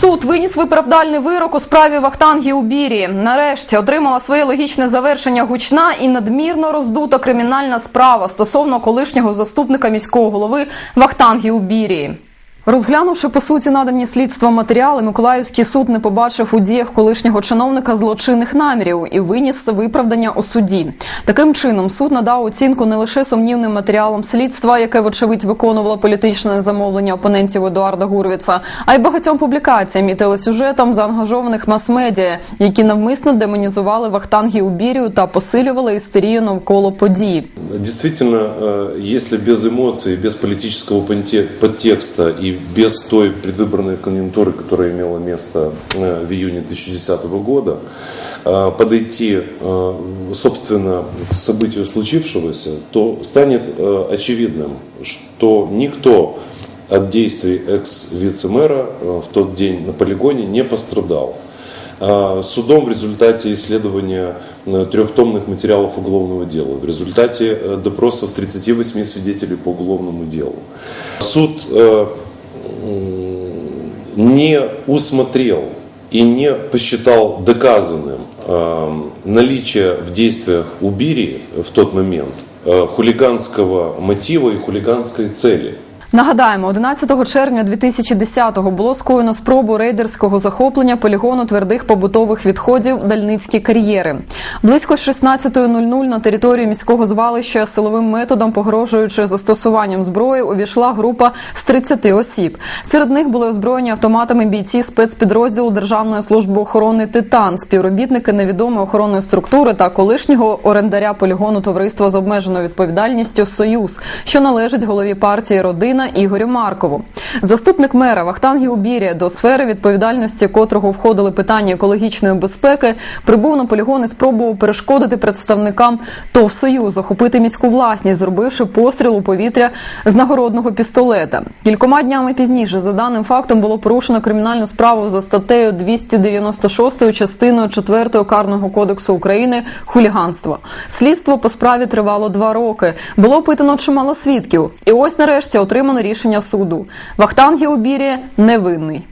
Суд виніс виправдальний вирок у справі Вахтангі у Бірі. Нарешті отримала своє логічне завершення гучна і надмірно роздута кримінальна справа стосовно колишнього заступника міського голови Вахтангі у Бірі. Розглянувши по суті надані слідства матеріали, Миколаївський суд не побачив у діях колишнього чиновника злочинних намірів і виніс виправдання у суді. Таким чином суд надав оцінку не лише сумнівним матеріалам слідства, яке вочевидь виконувало політичне замовлення опонентів Едуарда Гурвіца, а й багатьом публікаціям і телесюжетам заангажованих мас-медіа, які навмисно демонізували Вахтанги у Бірію та посилювали істерію навколо подій. Действительно, э, если без эмоций, без политического понте- подтекста без той предвыборной конъюнктуры, которая имела место э, в июне 2010 года, э, подойти, э, собственно, к событию случившегося, то станет очевидным, что никто от действий экс-вице-мэра в тот день на полигоне не пострадал. Судом в результате исследования трехтомных материалов уголовного дела, в результате допросов 38 свидетелей по уголовному делу. Суд не усмотрел и не посчитал доказанным э, наличие в действиях Убири в тот момент э, хулиганского мотива и хулиганской цели. Нагадаємо, 11 червня 2010-го було скоєно спробу рейдерського захоплення полігону твердих побутових відходів Дальницькі кар'єри. Близько 16.00 на територію міського звалища силовим методом, погрожуючи застосуванням зброї, увійшла група з 30 осіб. Серед них були озброєні автоматами бійці спецпідрозділу Державної служби охорони Титан, співробітники невідомої охоронної структури та колишнього орендаря полігону товариства з обмеженою відповідальністю Союз, що належить голові партії Родина Ігорю Маркову. Заступник мера Вахтангі Убірія, до сфери відповідальності котрого входили питання екологічної безпеки, прибув на полігон і спробував перешкодити представникам ТОВ захопити міську власність, зробивши постріл у повітря з нагородного пістолета. Кількома днями пізніше, за даним фактом, було порушено кримінальну справу за статтею 296 частиною 4 карного кодексу України хуліганство. Слідство по справі тривало два роки. Було опитано чимало свідків. І ось нарешті отримано рішення суду. Вахтанг Геобірі невинний.